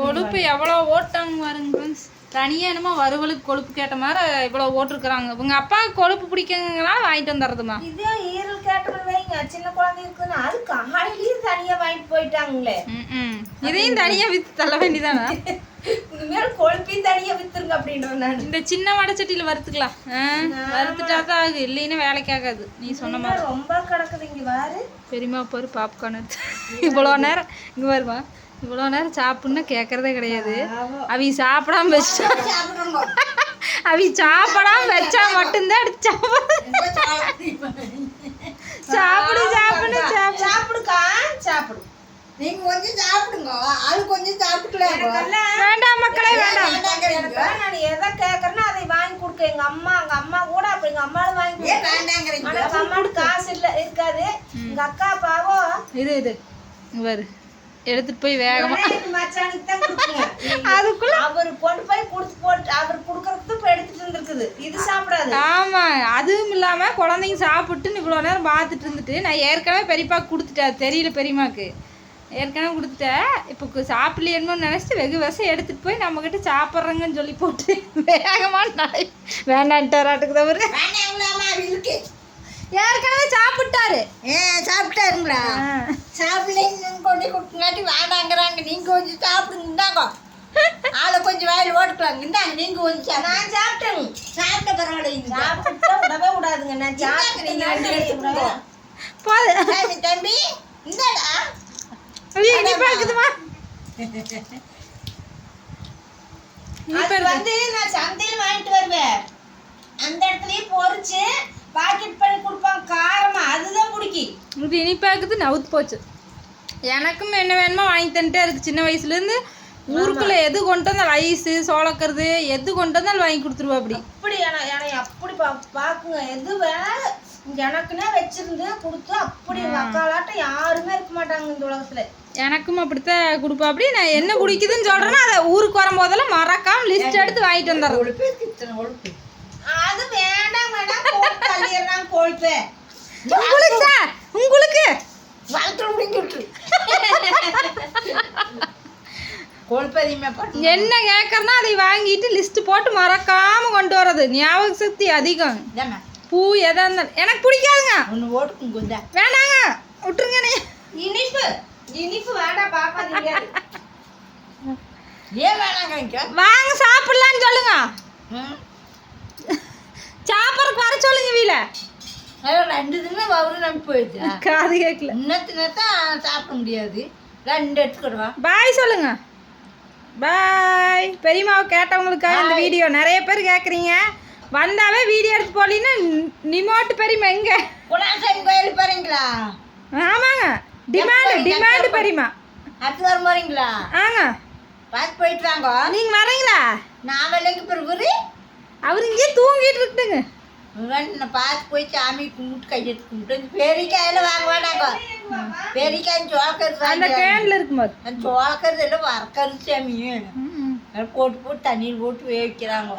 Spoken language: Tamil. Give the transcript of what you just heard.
கொழுப்பு எவ்வளோ ஓட்டாங்க பாருங்க ஃப்ரெண்ட்ஸ் தனியாக என்னமோ வறுவலுக்கு கொழுப்பு கேட்ட மாதிரி இவ்வளோ ஓட்டிருக்கிறாங்க. உங்கள் அப்பாவுக்கு கொழுப்பு பிடிக்குங்கனால வாங்கிட்டு வந்துடுறதுமா இதே ஈரல் கேட்டோம்னு வைங்க. சின்ன குழந்தை இருக்குன்னு அது காலையிலயும் தனியா வாங்கிட்டு போயிட்டாங்களே. ம் இதையும் தனியாக விற்று தள்ள வேண்டியதானே? இனிமேல் கொழுப்பையும் தனியா வித்துருங்க அப்படின்றேன் நான். இந்த சின்ன வடைச்சட்டியில் வறுத்துக்கலாம். வறுத்துட்டா தான் ஆகு. இல்லைன்னா வேலைக்கு ஆகாது. நீ சொன்ன மாதிரி. ரொம்ப கிடக்குது இங்க பாரு. பெரியமா பாரு பாப்கார்ன் இவ்வளோ நேரம் இங்கே வருவா இவ்வளோ நேரம் சாப்பிட்ணுன்னா கேட்குறதே கிடையாது. அவி சாப்பிடாம வச்சா அவி சாப்பிடாம வச்சா மட்டும்தான் எடுத்து சாப்பிடு சாப்பிடு சாப்பிடு சாப்பிடு. சாப்பிடுக்கா சாப்பிடு. நீங்க கொஞ்சம் சாப்பிடுங்க. ஆளு கொஞ்சம் சாப்பிட்டுலாம் வேண்டாம் மக்களே வேண்டாம். நான் எதை கேட்கறேனோ அதை வாங்கி கொடுக்க. எங்க அம்மா எங்க அம்மா கூட அப்ப எங்க அம்மாவும் வாங்கி. வேண்டாங்கிறீங்க? அம்மாவுக்கு காசு இல்ல இருக்காது. எங்க அக்கா பாவோ இது இது பாரு எடுத்துட்டு போய் வேகமா. அதுக்குள்ள அவர் கொண்டு போய் கொடுத்து போட்டு அவர் கொடுக்கறதுக்கு இப்ப எடுத்துட்டு இருந்திருக்குது இது சாப்பிடாது. ஆமா அதுவும் இல்லாம குழந்தைங்க சாப்பிட்டு இவ்வளோ நேரம் பார்த்துட்டு இருந்துட்டு நான் ஏற்கனவே பெரியப்பாக்கு கொடுத்துட்டேன் தெரியல பெரியம்மாக்கு. ஏற்கனவே கொடுத்துட்டேன் இப்போ சாப்பிடலையேன்னு நினச்சிட்டு வெகு விஷம் எடுத்துட்டு போய் நம்மக்கிட்ட சாப்பிட்றங்கன்னு சொல்லி போட்டு வேகமாக வேண்டான்ட்டாராட்டுக்கு தவிர. ஏற்கனவே சாப்பிட்டாரு. ஏன் சாப்பிட்டாருங்களா. சாப்பிடலைன்னு கொண்டு கொடுத்துங்காட்டி வேண்டாங்கிறாங்க. நீங்க கொஞ்சம் சாப்பிடுங்க ஆளை கொஞ்சம் வாயில் ஓட்டுக்கலாங்க. இந்தாங்க நீங்க கொஞ்சம். நான் சாப்பிட்டேன். சாப்பிட்ட பரவாயில்ல சாப்பிட்டு விடவே விடாதுங்க. நான் சாப்பிட்டு நீங்க ரெண்டு எடுத்துக்கோங்க. போது தம்பி இந்தாடா. இருக்குதுமா அது வந்து நான் பிடிக்கும் இது இனிப்பா இருக்குது நவுத்து போச்சு. எனக்கும் என்ன வேணுமோ வாங்கி தந்துட்டே இருக்கு. சின்ன வயசுலேருந்து ஊருக்குள்ள எது கொண்டு வந்தால் ஐஸு சோளக்கருது எது கொண்டு வந்தாலும் வாங்கி கொடுத்துருவா அப்படி. அப்படி என- என்னை அப்படி பா பாக்குங்க. எது வேணாலும் எனக்குன்னே வச்சிருந்து கொடுத்து அப்படி அக்காலாட்டம் யாருமே இருக்க மாட்டாங்க இந்த உலகத்துல. எனக்கும் அப்படித்தான் கொடுப்பா. அப்படி நான் என்ன குடிக்குதுன்னு சொல்கிறேன்னா அதை ஊருக்கு வரும்போதெல்லாம் மறக்காம லிஸ்ட் எடுத்து வாங்கிட்டு கொழுப்பு அது வேண்டாம் வேண்டாம் கொழுப்பு உங்களுக்கு என்ன கேட்கறனா அதை வாங்கிட்டு லிஸ்ட் போட்டு மறக்காம கொண்டு வர்றது. ஞாபக சக்தி அதிகம். பூ எதா இருந்தாலும். எனக்கு பிடிக்காதுங்க. ஒன்று ஓட்டுக்குங்க வேணாங்க. விட்டுருங்க இனிப்பு. இனிப்பு வேண்டாம் பாப்பா ஏன் வேணாங்க வாங்க சாப்பிடலான்னு சொல்லுங்க. சாப்பிட்றதுக்கு வர சொல்லுங்க வீல ரெண்டு தினம் வவுறு நம்பி போயிடுச்சா. காது கேட்கல. இன்னத்தின தான் சாப்பிட முடியாது. ரெண்டு எடுத்துக்கிடுவா. பாய் சொல்லுங்க. பாய் பெரியம்மாவை கேட்டவங்களுக்காக இந்த வீடியோ? நிறைய பேர் கேட்குறீங்க வந்தாவே வீடியோ எடுத்து போலின்னா நிமோட்டு பெரியம்மா எங்க? குணாசாமி கோயில் போறீங்களா? ஆமாங்க. டிமாண்டு டிமாண்டு பெரியம்மா. அடுத்து வர போறீங்களா? ஆங்க. பார்த்து போயிட்டு வாங்க. நீங்கள் வரீங்களா? நான் வேலைக்கு பிறகு அவர் இங்கேயே தூங்கிட்டு இருக்குங்க நான் பார்த்து போய் சாமி கும்பிட்டு கையெடுத்து கும்பிட்டு இந்த பெரிக்காயில வாங்க வேண்டாங்க பெரிக்காய் சோளக்கருது அந்த வாங்கி கேனில் இருக்கும்போது அந்த சோளக்கருது எல்லாம் வறக்கருது சாமி அதை போட்டு போட்டு தண்ணியில் போட்டு வேவிக்கிறாங்க